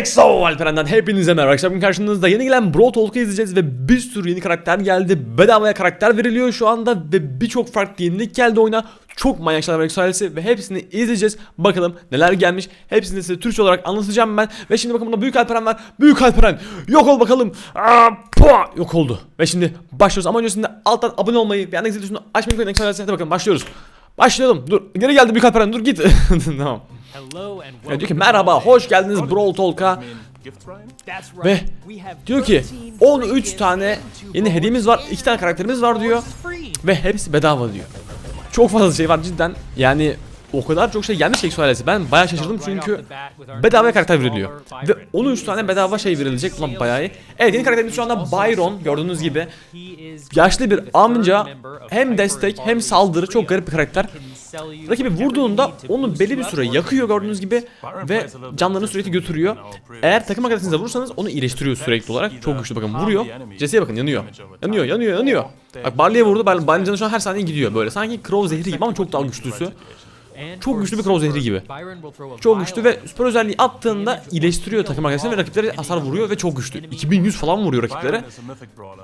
EXO Alperen'den hepinize merhaba. Arkadaşlar bugün karşınızda yeni gelen Bro Talk'u izleyeceğiz ve bir sürü yeni karakter geldi. Bedavaya karakter veriliyor şu anda ve birçok farklı yenilik geldi oyuna. Çok manyak şeyler var EXO ve hepsini izleyeceğiz. Bakalım neler gelmiş. Hepsini size Türkçe olarak anlatacağım ben. Ve şimdi bakın burada Büyük Alperen var. Büyük Alperen yok ol bakalım. Aa, pua! yok oldu. Ve şimdi başlıyoruz. Ama öncesinde alttan abone olmayı ve yanındaki zil tuşunu açmayı unutmayın. EXO ailesi hadi bakalım başlıyoruz Başlayalım. Dur. Geri geldi Büyük Alperen. Dur git. tamam. Ya diyor ki merhaba, hoş geldiniz Brawl Talk'a. Ve diyor ki 13 free 13 gifts tane yeni hediyemiz var, bonus 2 tane karakterimiz var diyor ve hepsi bedava diyor. Çok fazla şey var cidden. Yani o kadar çok şey gelmiş ki Exo. Ben bayağı şaşırdım çünkü bedava karakter veriliyor. Ve 13 tane bedava şey verilecek. Ulan bayağı iyi. Evet yeni karakterimiz şu anda Byron gördüğünüz gibi. Yaşlı bir amca hem destek hem saldırı çok garip bir karakter. Rakibi vurduğunda onu belli bir süre yakıyor gördüğünüz gibi ve canlarını sürekli götürüyor. Eğer takım arkadaşınıza vurursanız onu iyileştiriyor sürekli olarak. Çok güçlü bakın vuruyor. Jesse'ye bakın yanıyor. Yanıyor yanıyor yanıyor. Bak Barley'e vurdu. Bar- Barley'in canı şu an her saniye gidiyor böyle. Sanki Crow zehri gibi ama çok daha güçlüsü. Çok güçlü bir Crow zehri gibi. Çok güçlü ve süper özelliği attığında iyileştiriyor takım arkadaşını ve rakiplere hasar vuruyor ve çok güçlü. 2100 falan vuruyor rakiplere.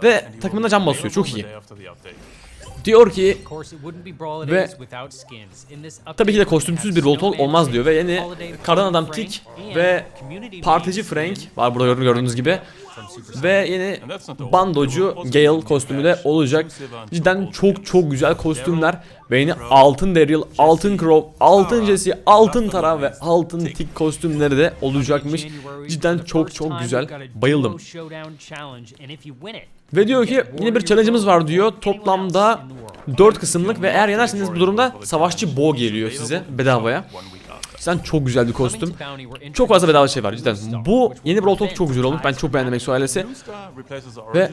ve takımına can basıyor. Çok iyi. Diyor ki ve tabii ki de kostümsüz bir Voltol olmaz diyor ve yeni kardan adam Tik ve partici Frank var burada gördüğünüz gibi. Ve yeni bandocu Gale kostümü de olacak. Cidden çok çok güzel kostümler. Ve yeni altın Daryl, altın Crow, altın Jesse, altın Tara ve altın Tik kostümleri de olacakmış. Cidden çok çok güzel. Bayıldım. Ve diyor ki yine bir challenge'ımız var diyor. Toplamda 4 kısımlık ve eğer yenerseniz bu durumda savaşçı Bo geliyor size bedavaya. Cidden çok güzel bir kostüm. Çok fazla bedava şey var cidden. Bu yeni Brawl Talk çok güzel olmuş. Ben çok beğendim Exo ailesi. Ve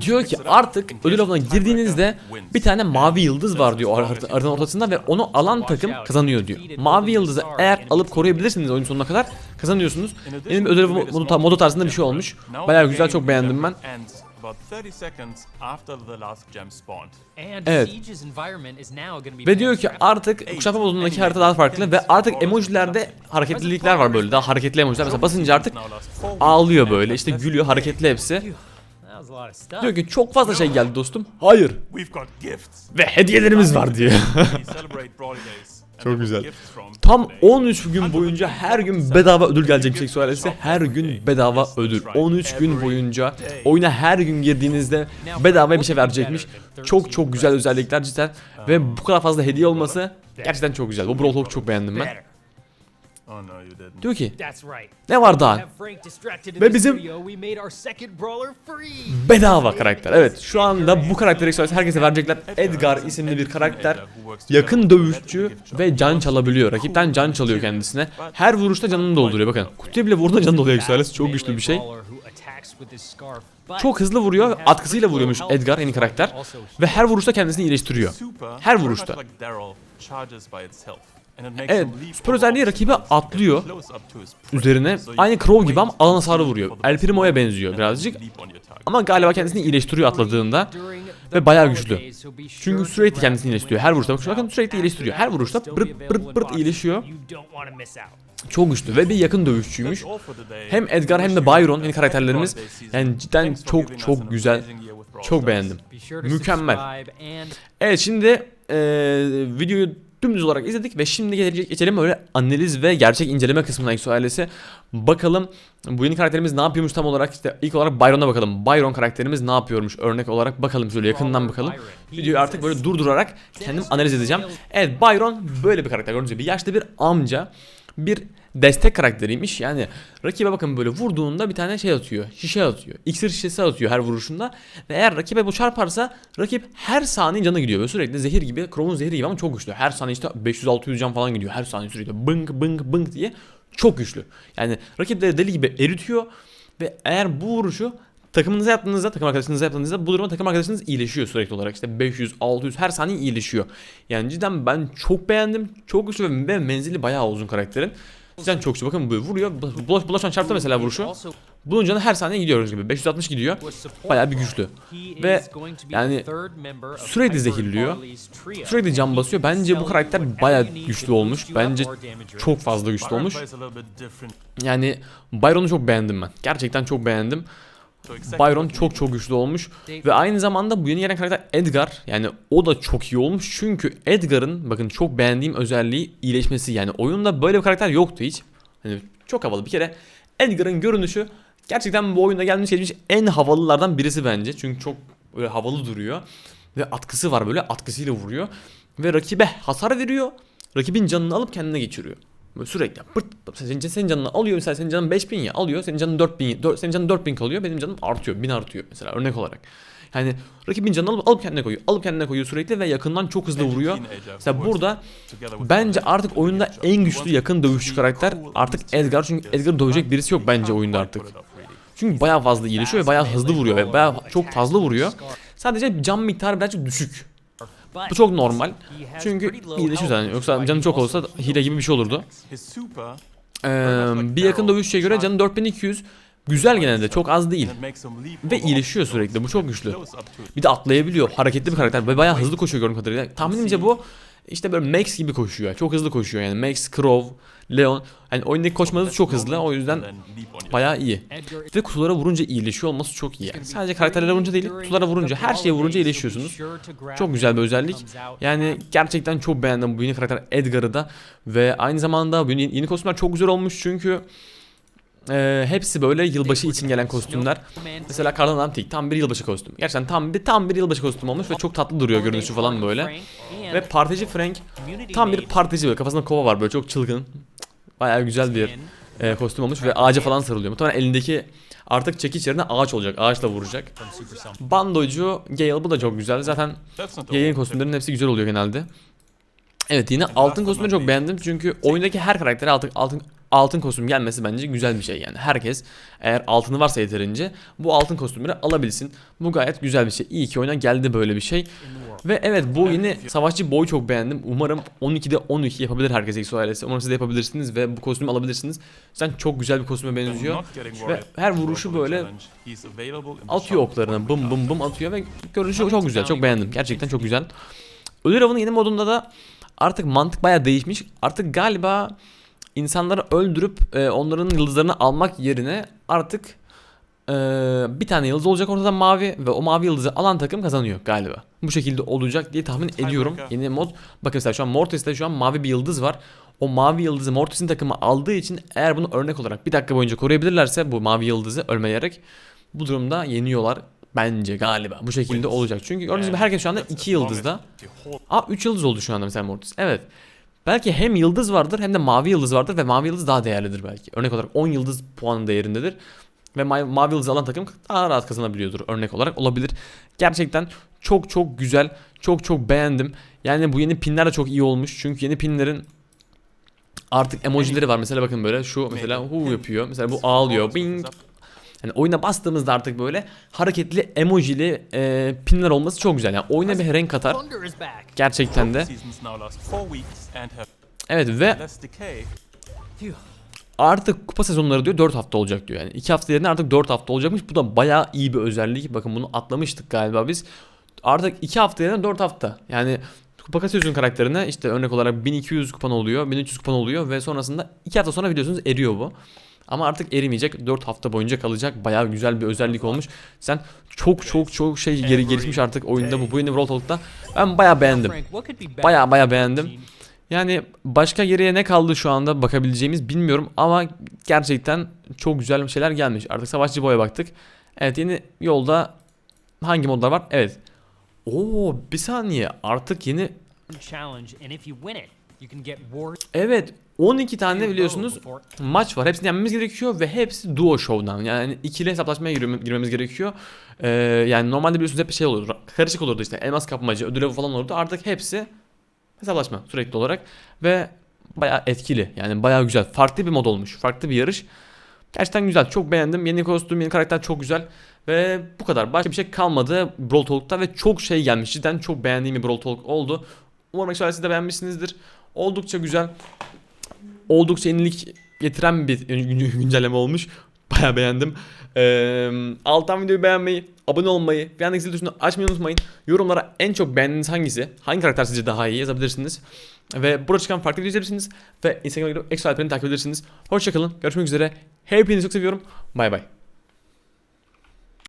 Diyor ki artık ödül avına girdiğinizde bir tane mavi yıldız var diyor harita- haritanın ortasında ve onu alan takım kazanıyor diyor. Mavi yıldızı eğer alıp koruyabilirsiniz oyun sonuna kadar kazanıyorsunuz. Benim ödül modu tarzında bir şey olmuş. Bayağı güzel çok beğendim ben. Evet. Ve diyor ki artık kuşatma modundaki harita daha farklı ve artık emojilerde hareketlilikler var böyle daha hareketli emojiler. Mesela basınca artık ağlıyor böyle işte gülüyor hareketli hepsi. Diyor ki çok fazla şey geldi dostum. Hayır. Ve hediyelerimiz var diyor. Çok güzel. Tam 13 gün boyunca her gün bedava ödül gelecek Seksüel ailesi. Her gün bedava ödül. 13 gün boyunca oyuna her gün girdiğinizde bedava bir şey verecekmiş. Çok çok güzel özellikler cidden. Ve bu kadar fazla hediye olması gerçekten çok güzel. Bu Brawl Talk'u çok beğendim ben. Diyor ki ne var daha? Ve bizim Bedava karakter. Evet şu anda bu karakteri ailesi herkese verecekler. Edgar isimli bir karakter. Yakın dövüşçü ve can çalabiliyor. Rakipten can çalıyor kendisine. Her vuruşta canını dolduruyor bakın. Kutuya bile vurduğunda canı doluyor ailesi. Çok güçlü bir şey. Çok hızlı vuruyor. Atkısıyla vuruyormuş Edgar yeni karakter. Ve her vuruşta kendisini iyileştiriyor. Her vuruşta. Evet, süper özelliği rakibe atlıyor üzerine. Aynı Crow gibi ama alan hasarı vuruyor. El Primo'ya benziyor birazcık. Ama galiba kendisini iyileştiriyor atladığında. Ve bayağı güçlü. Çünkü sürekli kendisini iyileştiriyor. Her vuruşta bakın sürekli iyileştiriyor. Her vuruşta pırt pırt pırt iyileşiyor. Çok güçlü ve bir yakın dövüşçüymüş. Hem Edgar hem de Byron yeni karakterlerimiz. Yani cidden çok çok güzel. Çok beğendim. Mükemmel. Evet şimdi eee, videoyu dümdüz olarak izledik ve şimdi gelecek geçelim öyle analiz ve gerçek inceleme kısmına Exo ailesi. Bakalım bu yeni karakterimiz ne yapıyormuş tam olarak işte ilk olarak Byron'a bakalım. Byron karakterimiz ne yapıyormuş örnek olarak bakalım şöyle yakından bakalım. Videoyu artık böyle durdurarak kendim analiz edeceğim. Evet Byron böyle bir karakter gördüğünüz gibi yaşlı bir amca bir destek karakteriymiş. Yani rakibe bakın böyle vurduğunda bir tane şey atıyor. Şişe atıyor. İksir şişesi atıyor her vuruşunda. Ve eğer rakibe bu çarparsa rakip her saniye canı gidiyor. Böyle sürekli zehir gibi, Crow'un zehri gibi ama çok güçlü. Her saniye işte 500-600 can falan gidiyor. Her saniye sürekli bınk bınk bınk diye çok güçlü. Yani rakipleri deli gibi eritiyor. Ve eğer bu vuruşu takımınıza yaptığınızda, takım arkadaşınıza yaptığınızda bu durumda takım arkadaşınız iyileşiyor sürekli olarak. İşte 500, 600 her saniye iyileşiyor. Yani cidden ben çok beğendim. Çok güçlü ve menzili bayağı uzun karakterin. Cidden çok. Bakın böyle vuruyor. Bulaş, bulaşan çarptı mesela vuruşu. Bunun canı her saniye gidiyoruz gibi. 560 gidiyor. Bayağı bir güçlü. Ve yani sürekli zehirliyor. Sürekli can basıyor. Bence bu karakter bayağı güçlü olmuş. Bence çok fazla güçlü olmuş. Yani Byron'u çok beğendim ben. Gerçekten çok beğendim. Byron çok çok güçlü olmuş. Ve aynı zamanda bu yeni gelen karakter Edgar. Yani o da çok iyi olmuş. Çünkü Edgar'ın bakın çok beğendiğim özelliği iyileşmesi. Yani oyunda böyle bir karakter yoktu hiç. Hani çok havalı bir kere. Edgar'ın görünüşü gerçekten bu oyunda gelmiş geçmiş en havalılardan birisi bence. Çünkü çok böyle havalı duruyor. Ve atkısı var böyle atkısıyla vuruyor. Ve rakibe hasar veriyor. Rakibin canını alıp kendine geçiriyor. Böyle sürekli pırt pırt senin, senin canını alıyor mesela senin canın 5000 ya alıyor senin canın 4000 dört- senin canın 4000 kalıyor benim canım artıyor 1000 artıyor mesela örnek olarak. Yani rakibin canını alıp alıp kendine koyuyor. Alıp kendine koyuyor sürekli ve yakından çok hızlı vuruyor. Mesela burada bence artık oyunda en güçlü yakın dövüşçü karakter artık Edgar çünkü Edgar dövecek birisi yok bence oyunda artık. Çünkü bayağı fazla iyileşiyor ve bayağı hızlı vuruyor ve bayağı çok fazla vuruyor. Sadece can miktarı birazcık düşük. Bu çok normal. Çünkü iyileşiyor zaten. Yoksa canı çok olsa hile gibi bir şey olurdu. Ee, bir yakın dövüşçüye göre canı 4200. Güzel gene de çok az değil. Ve iyileşiyor sürekli. Bu çok güçlü. Bir de atlayabiliyor. Hareketli bir karakter. Ve bayağı hızlı koşuyor gördüğüm kadarıyla. Tahminimce bu işte böyle Max gibi koşuyor. Çok hızlı koşuyor yani. Max, Crow, Leon. Yani oyundaki koşması çok hızlı. O yüzden bayağı iyi. Ve kutulara vurunca iyileşiyor olması çok iyi. Yani. Sadece karakterlere vurunca değil, kutulara vurunca, her şeye vurunca iyileşiyorsunuz. Çok güzel bir özellik. Yani gerçekten çok beğendim bu yeni karakter Edgar'ı da. Ve aynı zamanda yeni, yeni kostümler çok güzel olmuş çünkü e, hepsi böyle yılbaşı için gelen kostümler. Mesela Karlan Antik tam bir yılbaşı kostümü. Gerçekten tam bir tam bir yılbaşı kostümü olmuş ve çok tatlı duruyor görünüşü falan böyle. Ve partici Frank tam bir partici böyle kafasında kova var böyle çok çılgın. Bayağı güzel bir e, kostüm olmuş ve ağaca falan sarılıyor. Muhtemelen elindeki artık çekiç yerine ağaç olacak. Ağaçla vuracak. Bandocu Gale bu da çok güzel. Zaten Gale'in kostümlerinin hepsi güzel oluyor genelde. Evet yine altın kostümü çok beğendim çünkü oyundaki her karaktere altın altın altın kostüm gelmesi bence güzel bir şey yani. Herkes eğer altını varsa yeterince bu altın kostümleri alabilsin. Bu gayet güzel bir şey. İyi ki oyuna geldi böyle bir şey. Ve evet bu yeni savaşçı boyu çok beğendim. Umarım 12'de 12 yapabilir herkes XO ailesi. Umarım siz de yapabilirsiniz ve bu kostümü alabilirsiniz. Sen çok güzel bir kostüme benziyor. Ve her vuruşu böyle atıyor oklarına bım bım bım atıyor ve görünüşü çok güzel. Çok beğendim. Gerçekten çok güzel. Ölür Avı'nın yeni modunda da artık mantık bayağı değişmiş. Artık galiba insanları öldürüp e, onların yıldızlarını almak yerine artık e, bir tane yıldız olacak ortada mavi ve o mavi yıldızı alan takım kazanıyor galiba. Bu şekilde olacak diye tahmin ediyorum. Yeni mod. Bakın mesela şu an Mortis'te şu an mavi bir yıldız var. O mavi yıldızı Mortis'in takımı aldığı için eğer bunu örnek olarak bir dakika boyunca koruyabilirlerse bu mavi yıldızı ölmeyerek bu durumda yeniyorlar bence galiba. Bu şekilde olacak. Çünkü gördüğünüz gibi herkes şu anda 2 yıldızda. Aa 3 yıldız oldu şu anda mesela Mortis. Evet. Belki hem yıldız vardır hem de mavi yıldız vardır ve mavi yıldız daha değerlidir belki. Örnek olarak 10 yıldız puanın değerindedir. Ve mavi, mavi yıldız alan takım daha rahat kazanabiliyordur örnek olarak olabilir. Gerçekten çok çok güzel. Çok çok beğendim. Yani bu yeni pinler de çok iyi olmuş. Çünkü yeni pinlerin artık emojileri var. Mesela bakın böyle şu mesela hu yapıyor. Mesela bu ağlıyor. Bing. Yani oyuna bastığımızda artık böyle hareketli emojili e, pinler olması çok güzel. Yani oyuna bir renk katar. Gerçekten de. Evet ve artık kupa sezonları diyor 4 hafta olacak diyor. Yani 2 hafta yerine artık 4 hafta olacakmış. Bu da bayağı iyi bir özellik. Bakın bunu atlamıştık galiba biz. Artık 2 hafta yerine 4 hafta. Yani kupa kasıyorsun karakterine işte örnek olarak 1200 kupan oluyor, 1300 kupan oluyor ve sonrasında 2 hafta sonra biliyorsunuz eriyor bu. Ama artık erimeyecek 4 hafta boyunca kalacak. Bayağı güzel bir özellik olmuş. Sen çok çok çok şey geri gelişmiş artık oyunda bu bu yeni World Talk'ta. Ben bayağı beğendim. Bayağı bayağı beğendim. Yani başka geriye ne kaldı şu anda bakabileceğimiz bilmiyorum ama gerçekten çok güzel şeyler gelmiş. Artık savaşçı boya baktık. Evet yeni yolda hangi modlar var? Evet. Oo bir saniye artık yeni evet 12 tane biliyorsunuz maç var. Hepsini yenmemiz gerekiyor ve hepsi duo show'dan. Yani ikili hesaplaşmaya girmem- girmemiz gerekiyor. Ee, yani normalde biliyorsunuz hep şey olurdu. Karışık olurdu işte. Elmas kapmacı, ödül falan olurdu. Artık hepsi hesaplaşma sürekli olarak ve bayağı etkili. Yani bayağı güzel. Farklı bir mod olmuş. Farklı bir yarış. Gerçekten güzel. Çok beğendim. Yeni kostüm, yeni karakter çok güzel. Ve bu kadar. Başka bir şey kalmadı Brawl Talk'ta ve çok şey gelmiş. Cidden çok beğendiğim bir Brawl Talk oldu. Umarım siz de beğenmişsinizdir. Oldukça güzel. Oldukça yenilik getiren bir gün- güncelleme olmuş. Bayağı beğendim. Ee, alttan videoyu beğenmeyi, abone olmayı, bir yandaki zil tuşunu açmayı unutmayın. Yorumlara en çok beğendiğiniz hangisi, hangi karakter sizce daha iyi yazabilirsiniz. Ve burada çıkan farklı video izleyebilirsiniz. Ve Instagram'a girip Exo Alperen'i takip edebilirsiniz. Hoşçakalın, görüşmek üzere. Hepinizi çok seviyorum. Bay bay.